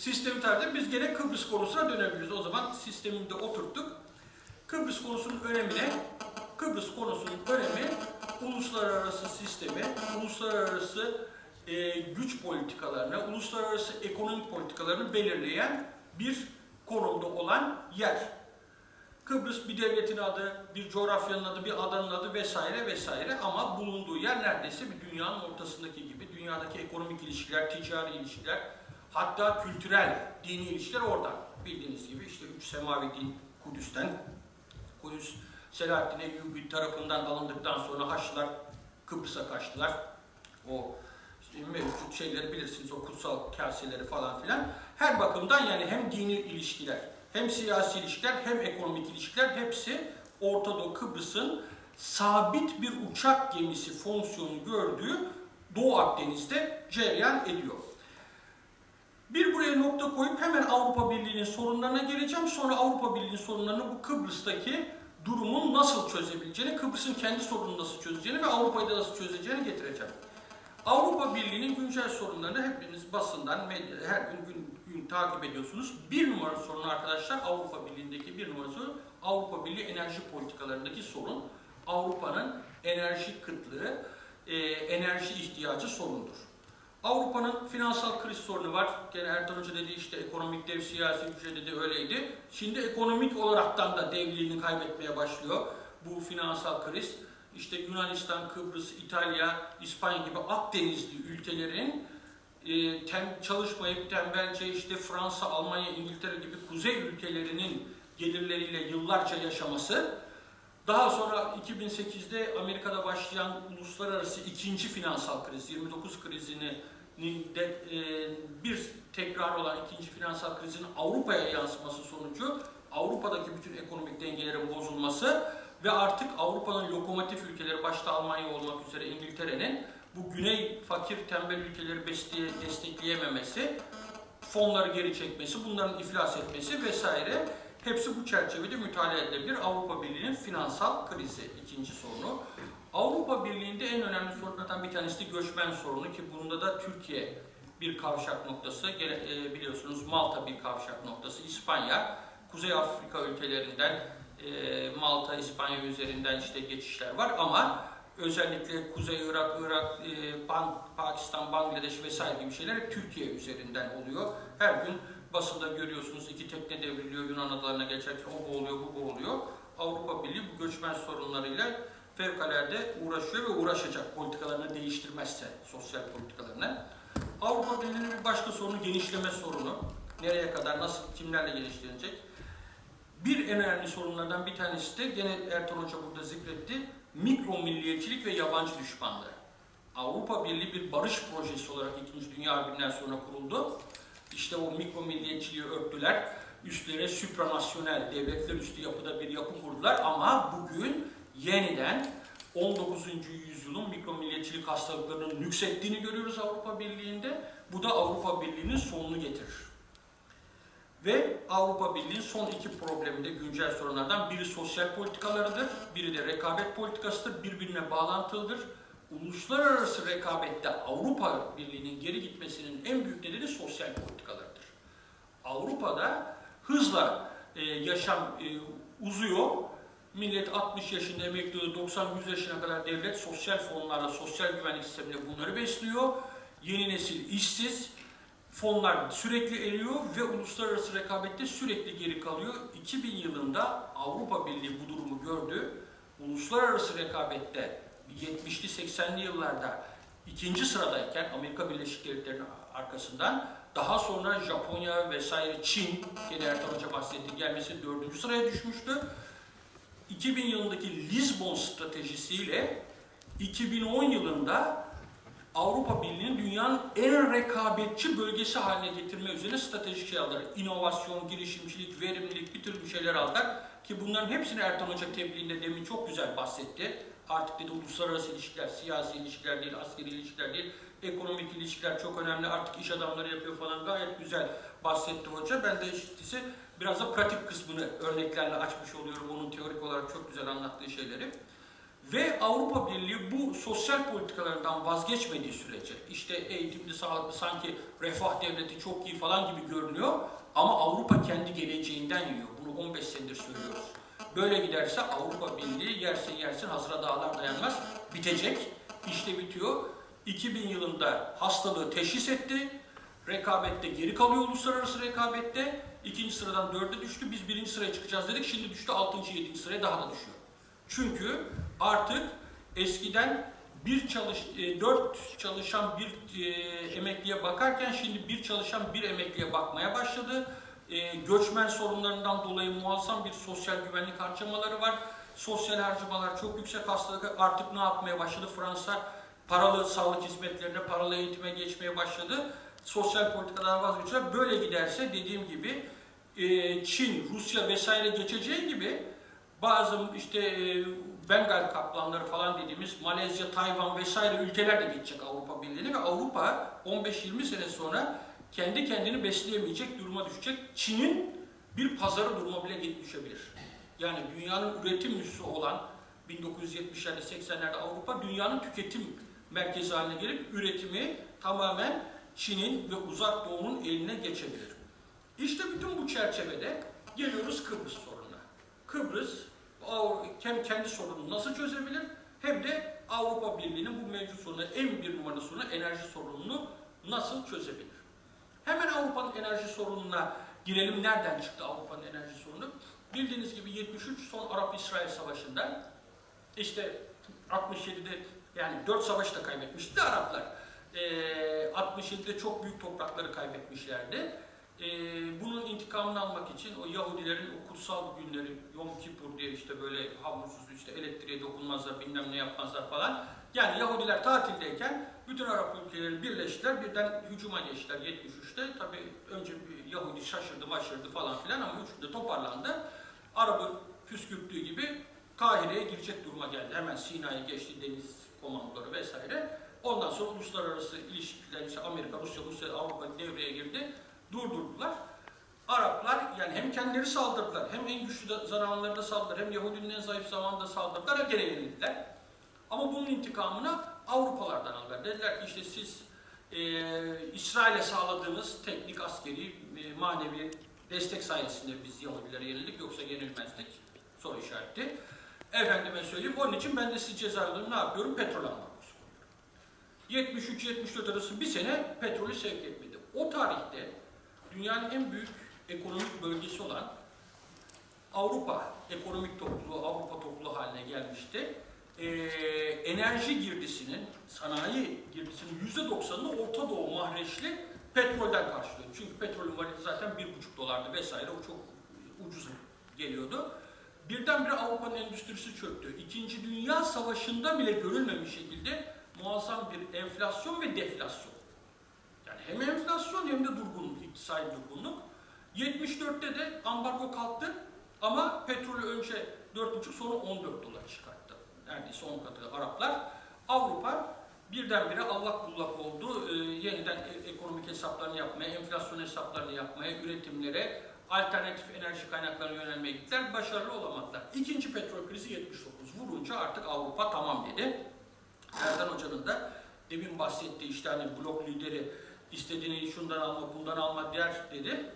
sistemi tarihte biz gene Kıbrıs konusuna dönebiliriz. O zaman sistemini de oturttuk. Kıbrıs konusunun önemine, Kıbrıs konusunun önemi uluslararası sistemi, uluslararası e, güç politikalarını, uluslararası ekonomik politikalarını belirleyen bir konumda olan yer. Kıbrıs bir devletin adı, bir coğrafyanın adı, bir adanın adı vesaire vesaire ama bulunduğu yer neredeyse bir dünyanın ortasındaki gibi. Dünyadaki ekonomik ilişkiler, ticari ilişkiler, hatta kültürel, dini ilişkiler oradan. Bildiğiniz gibi işte üç semavi din Kudüs'ten, Kudüs Selahaddin Eyyubi tarafından alındıktan sonra Haçlılar Kıbrıs'a kaçtılar. O işte mevcut şeyleri bilirsiniz, o kutsal kaseleri falan filan. Her bakımdan yani hem dini ilişkiler, hem siyasi ilişkiler, hem ekonomik ilişkiler hepsi Orta Doğu Kıbrıs'ın sabit bir uçak gemisi fonksiyonu gördüğü Doğu Akdeniz'de cereyan ediyor. Bir buraya nokta koyup hemen Avrupa Birliği'nin sorunlarına geleceğim. Sonra Avrupa Birliği'nin sorunlarını bu Kıbrıs'taki durumun nasıl çözebileceğini, Kıbrıs'ın kendi sorununu nasıl çözeceğini ve Avrupa'yı da nasıl çözeceğini getireceğim. Avrupa Birliği'nin güncel sorunlarını hepiniz basından, her gün, gün, gün takip ediyorsunuz. Bir numara sorunu arkadaşlar Avrupa Birliği'ndeki bir numara sorun Avrupa Birliği enerji politikalarındaki sorun. Avrupa'nın enerji kıtlığı, e, enerji ihtiyacı sorundur. Avrupa'nın finansal kriz sorunu var. Gene Ertan Hoca dedi işte ekonomik dev, siyasi güce dedi öyleydi. Şimdi ekonomik olaraktan da devliğini kaybetmeye başlıyor bu finansal kriz. İşte Yunanistan, Kıbrıs, İtalya, İspanya gibi Akdenizli ülkelerin e, tem, çalışmayıp tembelce işte Fransa, Almanya, İngiltere gibi kuzey ülkelerinin gelirleriyle yıllarca yaşaması daha sonra 2008'de Amerika'da başlayan uluslararası ikinci finansal kriz, 29 krizini de, e, bir tekrar olan ikinci finansal krizin Avrupa'ya yansıması sonucu Avrupa'daki bütün ekonomik dengelerin bozulması ve artık Avrupa'nın lokomotif ülkeleri başta Almanya olmak üzere İngiltere'nin bu güney fakir tembel ülkeleri besleye, destekleyememesi, fonları geri çekmesi, bunların iflas etmesi vesaire hepsi bu çerçevede mütalaa edilebilir. Avrupa Birliği'nin finansal krizi ikinci sorunu. Avrupa Birliği'nde en önemli sorunlardan bir tanesi de göçmen sorunu ki bunda da Türkiye bir kavşak noktası. E, biliyorsunuz Malta bir kavşak noktası. İspanya, Kuzey Afrika ülkelerinden e, Malta, İspanya üzerinden işte geçişler var ama özellikle Kuzey Irak, Irak, e, Pakistan, Bangladeş vesaire gibi şeyler Türkiye üzerinden oluyor. Her gün basında görüyorsunuz iki tekne devriliyor Yunan adalarına geçerken o boğuluyor, bu boğuluyor. Avrupa Birliği bu göçmen sorunlarıyla fevkalade uğraşıyor ve uğraşacak politikalarını değiştirmezse sosyal politikalarını. Avrupa Birliği'nin bir başka sorunu genişleme sorunu. Nereye kadar, nasıl, kimlerle genişlenecek? Bir en önemli sorunlardan bir tanesi de gene Ertan Hoca burada zikretti. Mikro milliyetçilik ve yabancı düşmanlığı. Avrupa Birliği bir barış projesi olarak 2. Dünya Harbi'nden sonra kuruldu. İşte o mikro milliyetçiliği örttüler. Üstlerine supranasyonel, devletler üstü yapıda bir yapı kurdular ama bugün yeniden 19. yüzyılın mikro milliyetçilik hastalıklarının nüksettiğini görüyoruz Avrupa Birliği'nde. Bu da Avrupa Birliği'nin sonunu getirir. Ve Avrupa Birliği'nin son iki problemi de güncel sorunlardan biri sosyal politikalarıdır, biri de rekabet politikasıdır, birbirine bağlantılıdır. Uluslararası rekabette Avrupa Birliği'nin geri gitmesinin en büyük nedeni sosyal politikalarıdır. Avrupa'da hızla e, yaşam e, uzuyor. Millet 60 yaşında emekli oluyor, 90-100 yaşına kadar devlet sosyal fonlarla, sosyal güvenlik sistemiyle bunları besliyor. Yeni nesil işsiz, fonlar sürekli eriyor ve uluslararası rekabette sürekli geri kalıyor. 2000 yılında Avrupa Birliği bu durumu gördü. Uluslararası rekabette 70'li 80'li yıllarda ikinci sıradayken Amerika Birleşik Devletleri'nin arkasından daha sonra Japonya vesaire Çin, gene Ertan Hoca bahsetti, gelmesi dördüncü sıraya düşmüştü. 2000 yılındaki Lisbon stratejisiyle 2010 yılında Avrupa Birliği'nin dünyanın en rekabetçi bölgesi haline getirme üzerine stratejik şey aldılar. İnovasyon, girişimcilik, verimlilik bir tür bir şeyler aldılar. Ki bunların hepsini Ertan Hoca tebliğinde demin çok güzel bahsetti. Artık dedi uluslararası ilişkiler, siyasi ilişkiler değil, askeri ilişkiler değil, ekonomik ilişkiler çok önemli. Artık iş adamları yapıyor falan gayet güzel bahsetti hoca. Ben de işte biraz da pratik kısmını örneklerle açmış oluyorum onun teorik olarak çok güzel anlattığı şeyleri. Ve Avrupa Birliği bu sosyal politikalarından vazgeçmediği sürece, işte eğitimli, sağlıklı, sanki refah devleti çok iyi falan gibi görünüyor ama Avrupa kendi geleceğinden yiyor. Bunu 15 senedir söylüyoruz. Böyle giderse Avrupa Birliği yersin yersin hazıra dağlar dayanmaz, bitecek. İşte bitiyor. 2000 yılında hastalığı teşhis etti. Rekabette geri kalıyor uluslararası rekabette. İkinci sıradan dörde düştü. Biz birinci sıraya çıkacağız dedik. Şimdi düştü altıncı, yedinci sıraya daha da düşüyor. Çünkü artık eskiden bir çalış, e, dört çalışan bir e, emekliye bakarken şimdi bir çalışan bir emekliye bakmaya başladı. E, göçmen sorunlarından dolayı muazzam bir sosyal güvenlik harcamaları var. Sosyal harcamalar çok yüksek hastalık artık ne yapmaya başladı? Fransa paralı sağlık hizmetlerine, paralı eğitime geçmeye başladı. Sosyal politikadan vazgeçiyor. Böyle giderse dediğim gibi e, Çin, Rusya vesaire geçeceği gibi bazı işte e, Bengal kaplanları falan dediğimiz Malezya, Tayvan vesaire ülkeler de geçecek Avrupa Birliği'ne ve Avrupa 15-20 sene sonra kendi kendini besleyemeyecek duruma düşecek. Çin'in bir pazarı duruma bile düşebilir. Yani dünyanın üretim üssü olan 1970'lerde 80'lerde Avrupa dünyanın tüketim merkezi haline gelip üretimi tamamen Çin'in ve uzak doğunun eline geçebilir. İşte bütün bu çerçevede geliyoruz Kıbrıs sorununa. Kıbrıs hem kendi sorununu nasıl çözebilir hem de Avrupa Birliği'nin bu mevcut sorunu en bir numaralı sorunu enerji sorununu nasıl çözebilir? Hemen Avrupa'nın enerji sorununa girelim. Nereden çıktı Avrupa'nın enerji sorunu? Bildiğiniz gibi 73 son Arap-İsrail Savaşı'ndan işte 67'de yani 4 savaş da kaybetmişti Araplar. Ee, 67'de çok büyük toprakları kaybetmişlerdi. Ee, bunun intikamını almak için o Yahudilerin o kutsal günleri Yom Kippur diye işte böyle hamursuz işte elektriğe dokunmazlar bilmem ne yapmazlar falan. Yani Yahudiler tatildeyken bütün Arap ülkeleri birleştiler birden hücuma geçtiler 73'te. Tabi önce Yahudi şaşırdı maşırdı falan filan ama üçünde toparlandı. Arap'ı püskürttüğü gibi Kahire'ye girecek duruma geldi. Hemen Sina'ya geçti deniz komandoları vesaire. Ondan sonra uluslararası ilişkiler işte Amerika, Rusya, Rusya, Avrupa devreye girdi. Durdurdular. Araplar yani hem kendileri saldırdılar, hem en güçlü da- zamanlarında saldırdılar, hem Yahudinin en zayıf zamanında saldırdılar, gene yenildiler. Ama bunun intikamını Avrupalardan aldılar. Dediler ki işte siz e, İsrail'e sağladığınız teknik, askeri, e, manevi destek sayesinde biz Yahudilere yenildik, yoksa yenilmezdik. Soru işareti. Efendime söyleyeyim, onun için ben de siz cezalarını ne yapıyorum? Petrol ambargosu koyuyorum. 73-74 arası bir sene petrolü sevk etmedi. O tarihte dünyanın en büyük ekonomik bölgesi olan Avrupa ekonomik topluluğu, Avrupa topluluğu haline gelmişti. Ee, enerji girdisinin, sanayi girdisinin yüzde doksanını Orta Doğu mahreçli petrolden karşılıyor. Çünkü petrolün variyeti zaten bir buçuk dolardı vesaire, o çok ucuz geliyordu. Birdenbire Avrupa'nın endüstrisi çöktü. İkinci Dünya Savaşı'nda bile görülmemiş şekilde muazzam bir enflasyon ve deflasyon. Yani hem enflasyon hem de durgunluk, iktisadi durgunluk. 74'te de ambargo kalktı ama petrolü önce 4,5 sonra 14 dolar çıkarttı. Neredeyse 10 katı Araplar. Avrupa birdenbire allak bullak oldu. Ee, yeniden e- ekonomik hesaplarını yapmaya, enflasyon hesaplarını yapmaya, üretimlere, alternatif enerji kaynaklarına yönelmeye gittiler. Başarılı olamadılar. İkinci petrol krizi 79 vurunca artık Avrupa tamam dedi. Erdan Hoca'nın da demin bahsettiği işte hani blok lideri istediğini şundan alma bundan alma der dedi.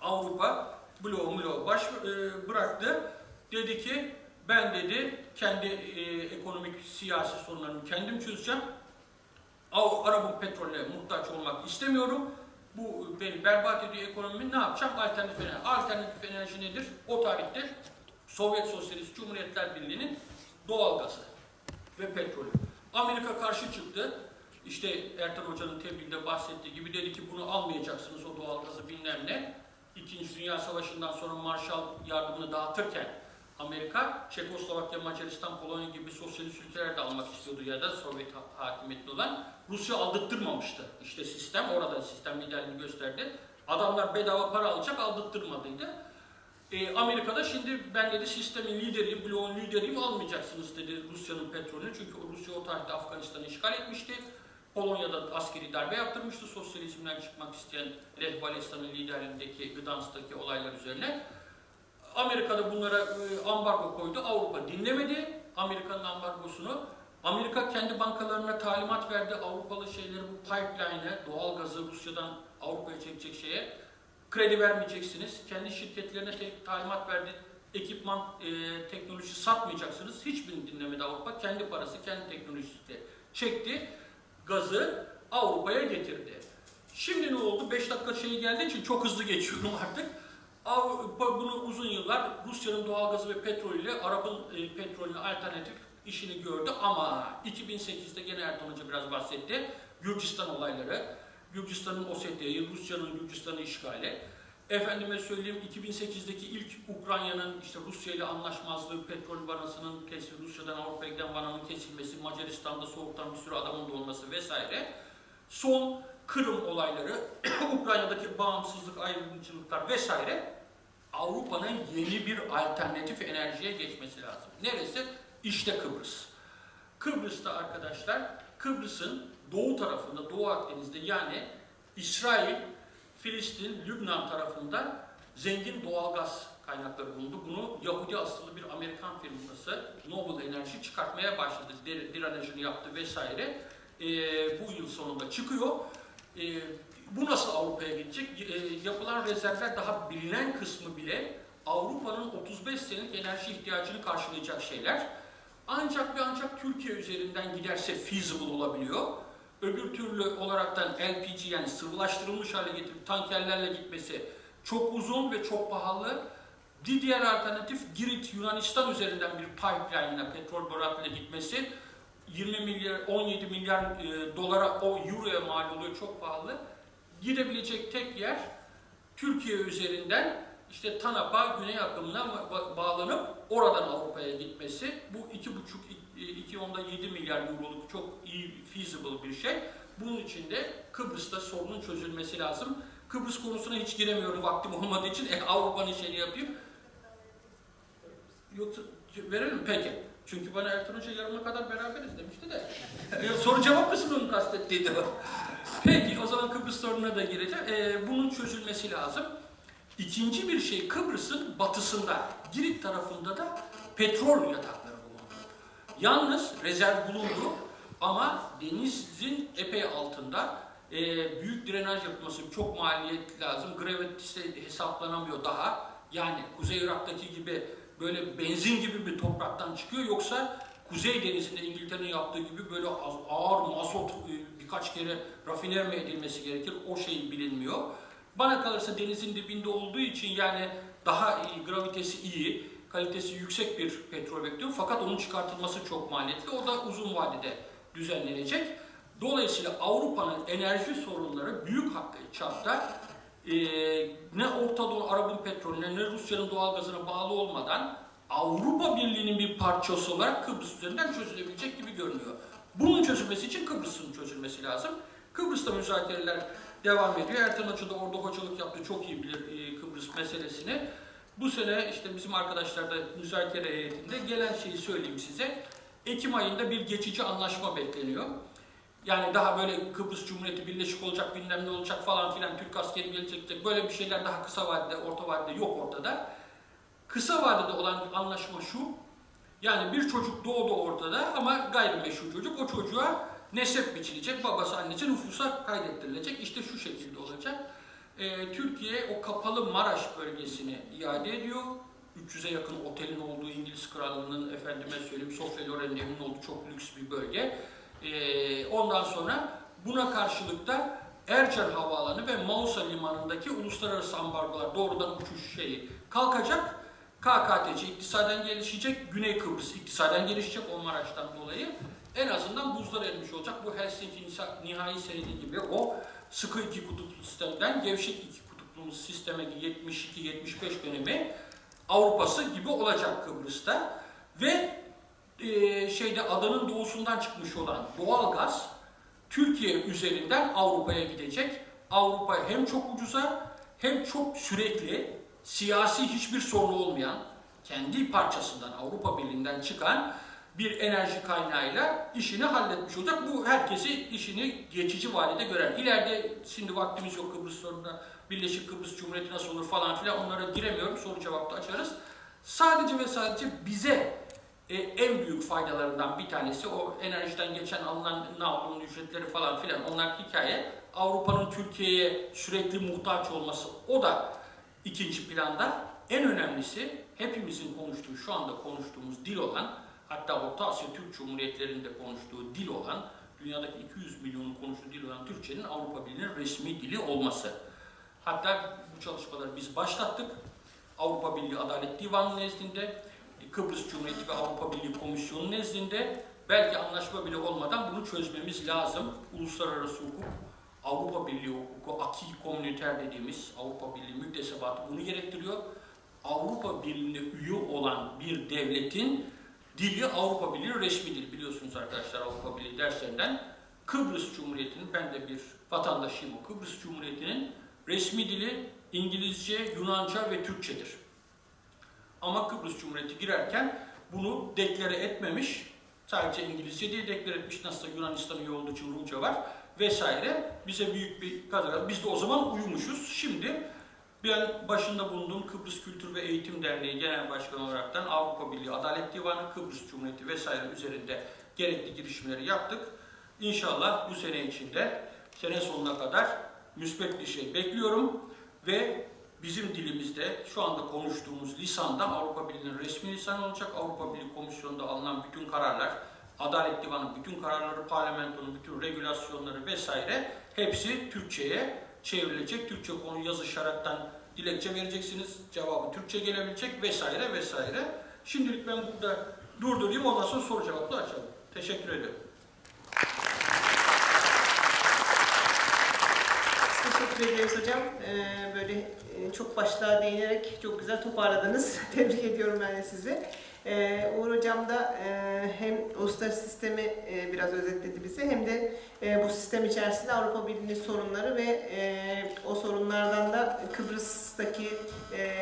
Avrupa bloğu bloğu baş e, bıraktı. Dedi ki ben dedi kendi e, ekonomik siyasi sorunlarımı kendim çözeceğim. Av, Arap'ın petrole muhtaç olmak istemiyorum. Bu beni berbat ediyor ekonomimi ne yapacağım? Alternatif enerji. Alternatif enerji nedir? O tarihte Sovyet Sosyalist Cumhuriyetler Birliği'nin doğalgazı ve petrolü. Amerika karşı çıktı. İşte Ertan Hoca'nın tebliğinde bahsettiği gibi dedi ki bunu almayacaksınız o doğalgazı bilmem ne. İkinci Dünya Savaşı'ndan sonra Marshall yardımını dağıtırken Amerika, Çekoslovakya, Macaristan, Polonya gibi sosyalist ülkeler de almak istiyordu ya da Sovyet ha- hakimiyetli olan. Rusya aldırttırmamıştı. İşte sistem orada sistem liderliğini gösterdi. Adamlar bedava para alacak aldırttırmadıydı. E, Amerika'da şimdi ben dedi sistemin lideriyim, bloğun lideriyim almayacaksınız dedi Rusya'nın petrolünü. Çünkü Rusya o tarihte Afganistan'ı işgal etmişti. Polonya'da askeri darbe yaptırmıştı sosyalizmden çıkmak isteyen Lech Walesa'nın liderliğindeki Gdansk'taki olaylar üzerine. Amerika'da bunlara e, ambargo koydu, Avrupa dinlemedi. Amerika'nın ambargosunu. Amerika kendi bankalarına talimat verdi. Avrupalı şeyleri bu pipeline'e, doğalgazı Rusya'dan Avrupa'ya çekecek şeye kredi vermeyeceksiniz. Kendi şirketlerine talimat verdi. Ekipman, e, teknoloji satmayacaksınız. Hiçbirini dinlemedi Avrupa. Kendi parası, kendi teknolojisiyle çekti. Gazı Avrupa'ya getirdi. Şimdi ne oldu? 5 dakika şeyi geldiği için çok hızlı geçiyorum artık. Avrupa bunu uzun yıllar Rusya'nın doğalgazı ve petrolüyle Arap'ın e, petrolüne alternatif işini gördü ama 2008'de gene Ertan Hoca biraz bahsetti. Gürcistan olayları, Gürcistan'ın Osetya'yı, Rusya'nın Gürcistan'ı işgali. Efendime söyleyeyim 2008'deki ilk Ukrayna'nın işte Rusya ile anlaşmazlığı, petrol vanasının kesilmesi, Rusya'dan Avrupa'ya giden vananın kesilmesi, Macaristan'da soğuktan bir sürü adamın doğması vesaire. Son Kırım olayları, Ukrayna'daki bağımsızlık, ayrımcılıklar vesaire Avrupa'nın yeni bir alternatif enerjiye geçmesi lazım. Neresi? İşte Kıbrıs. Kıbrıs'ta arkadaşlar, Kıbrıs'ın doğu tarafında, Doğu Akdeniz'de yani İsrail, Filistin, Lübnan tarafında zengin doğalgaz kaynakları bulundu. Bunu Yahudi asıllı bir Amerikan firması Noble Enerji çıkartmaya başladı. Direnajını yaptı vesaire. Ee, bu yıl sonunda çıkıyor. Ee, bu nasıl Avrupa'ya gidecek? Ee, yapılan rezervler daha bilinen kısmı bile Avrupa'nın 35 senelik enerji ihtiyacını karşılayacak şeyler. Ancak ve ancak Türkiye üzerinden giderse feasible olabiliyor. Öbür türlü olaraktan LPG yani sıvılaştırılmış hale getirip tankerlerle gitmesi çok uzun ve çok pahalı. Bir diğer alternatif Girit Yunanistan üzerinden bir pipeline ile petrol boratıyla gitmesi 20 milyar 17 milyar e, dolara o euroya mal oluyor çok pahalı. Gidebilecek tek yer Türkiye üzerinden işte TANAP'a güney akımına ba- bağlanıp oradan Avrupa'ya gitmesi. Bu 2,5 2 onda 7 milyar euroluk çok iyi feasible bir şey. Bunun için de Kıbrıs'ta sorunun çözülmesi lazım. Kıbrıs konusuna hiç giremiyorum vaktim olmadığı için e, Avrupa'nın şeyini yapayım. Yoksa verelim peki. Çünkü bana Ertan Hoca yarına kadar beraberiz demişti de. Soru cevap kısmını kastettiydi o. Peki o zaman Kıbrıs sorununa da gireceğim. Ee, bunun çözülmesi lazım. İkinci bir şey Kıbrıs'ın batısında, Girit tarafında da petrol yatakları bulundu. Yalnız rezerv bulundu ama denizin epey altında e, büyük drenaj yapılması çok maliyet lazım. Gravitisi hesaplanamıyor daha. Yani Kuzey Irak'taki gibi böyle benzin gibi bir topraktan çıkıyor yoksa Kuzey Denizi'nde İngiltere'nin yaptığı gibi böyle ağır mazot e, birkaç kere rafiner mi edilmesi gerekir o şey bilinmiyor. Bana kalırsa denizin dibinde olduğu için yani daha iyi, gravitesi iyi, kalitesi yüksek bir petrol bekliyorum. Fakat onun çıkartılması çok maliyetli. O da uzun vadede düzenlenecek. Dolayısıyla Avrupa'nın enerji sorunları büyük hakkı çapta e, ne Orta Doğu Arap'ın petrolüne ne Rusya'nın doğalgazına bağlı olmadan Avrupa Birliği'nin bir parçası olarak Kıbrıs üzerinden çözülebilecek gibi görünüyor. Bunun çözülmesi için Kıbrıs'ın çözülmesi lazım. Kıbrıs'ta müzakereler devam ediyor. Ertan Hoca da orada hocalık yaptı. Çok iyi bilir e, Kıbrıs meselesini. Bu sene işte bizim arkadaşlar da müzakere heyetinde gelen şeyi söyleyeyim size. Ekim ayında bir geçici anlaşma bekleniyor. Yani daha böyle Kıbrıs Cumhuriyeti birleşik olacak, bilmem ne olacak falan filan, Türk askeri gelecek, böyle bir şeyler daha kısa vadede, orta vadede yok ortada. Kısa vadede olan anlaşma şu, yani bir çocuk doğdu ortada ama gayrimeşru çocuk, o çocuğa nesep biçilecek, babası annesi nüfusa kaydettirilecek. İşte şu şekilde olacak. Ee, Türkiye o kapalı Maraş bölgesini iade ediyor. 300'e yakın otelin olduğu İngiliz Krallığı'nın efendime söyleyeyim Sofya Loren'in olduğu çok lüks bir bölge. Ee, ondan sonra buna karşılık da Erçel Havaalanı ve Mausa Limanı'ndaki uluslararası ambargolar doğrudan uçuş şeyi kalkacak. KKTC iktisaden gelişecek, Güney Kıbrıs iktisaden gelişecek o Maraş'tan dolayı. En azından buzlar erimiş olacak. Bu Helsinki nihai senedi gibi o sıkı iki kutuplu sistemden gevşek iki kutuplu sisteme 72-75 dönemi Avrupa'sı gibi olacak Kıbrıs'ta. Ve e, şeyde adanın doğusundan çıkmış olan doğal gaz Türkiye üzerinden Avrupa'ya gidecek. Avrupa hem çok ucuza hem çok sürekli siyasi hiçbir sorunu olmayan kendi parçasından Avrupa Birliği'nden çıkan bir enerji kaynağıyla işini halletmiş olacak. Bu herkesi işini geçici vadede gören. İleride şimdi vaktimiz yok Kıbrıs sorununa Birleşik Kıbrıs Cumhuriyeti nasıl olur falan filan onlara giremiyorum. Soru cevapta açarız. Sadece ve sadece bize e, en büyük faydalarından bir tanesi o enerjiden geçen alınan navlunun ücretleri falan filan onlar hikaye. Avrupa'nın Türkiye'ye sürekli muhtaç olması o da ikinci planda. En önemlisi hepimizin konuştuğu, şu anda konuştuğumuz dil olan, hatta Orta Asya Türk Cumhuriyetlerinde konuştuğu dil olan, dünyadaki 200 milyonun konuştuğu dil olan Türkçenin Avrupa Birliği'nin resmi dili olması. Hatta bu çalışmaları biz başlattık. Avrupa Birliği Adalet Divanı nezdinde, Kıbrıs Cumhuriyeti ve Avrupa Birliği Komisyonu nezdinde belki anlaşma bile olmadan bunu çözmemiz lazım. Uluslararası hukuk, Avrupa Birliği hukuku, aki komüniter dediğimiz Avrupa Birliği müktesebatı bunu gerektiriyor. Avrupa Birliği'ne üye olan bir devletin dili Avrupa Birliği resmi dil biliyorsunuz arkadaşlar Avrupa Birliği derslerinden. Kıbrıs Cumhuriyeti'nin, ben de bir vatandaşıyım o Kıbrıs Cumhuriyeti'nin resmi dili İngilizce, Yunanca ve Türkçedir. Ama Kıbrıs Cumhuriyeti girerken bunu deklare etmemiş. Sadece İngilizce diye deklare etmiş. Nasılsa Yunanistan üye olduğu için Rumca var vesaire. Bize büyük bir kazanım. Biz de o zaman uyumuşuz. Şimdi ben başında bulunduğum Kıbrıs Kültür ve Eğitim Derneği Genel Başkanı olaraktan Avrupa Birliği Adalet Divanı, Kıbrıs Cumhuriyeti vesaire üzerinde gerekli girişimleri yaptık. İnşallah bu sene içinde sene sonuna kadar müsbet bir şey bekliyorum ve bizim dilimizde şu anda konuştuğumuz lisanda Avrupa Birliği'nin resmi lisanı olacak. Avrupa Birliği Komisyonu'nda alınan bütün kararlar, Adalet Divanı bütün kararları, parlamentonun bütün regülasyonları vesaire hepsi Türkçe'ye çevrilecek. Türkçe konu yazı şarattan dilekçe vereceksiniz. Cevabı Türkçe gelebilecek vesaire vesaire. Şimdilik ben burada durdurayım ondan sonra soru cevaplı açalım. Teşekkür ediyorum. Teşekkür ederiz hocam. Ee, böyle e, çok başlığa değinerek çok güzel toparladınız. Tebrik ediyorum ben de sizi. Ee, Uğur hocam da e, hem uluslararası sistemi e, biraz özetledi bize hem de e, bu sistem içerisinde Avrupa Birliği sorunları ve e, o sorunlardan da Kıbrıs'taki e,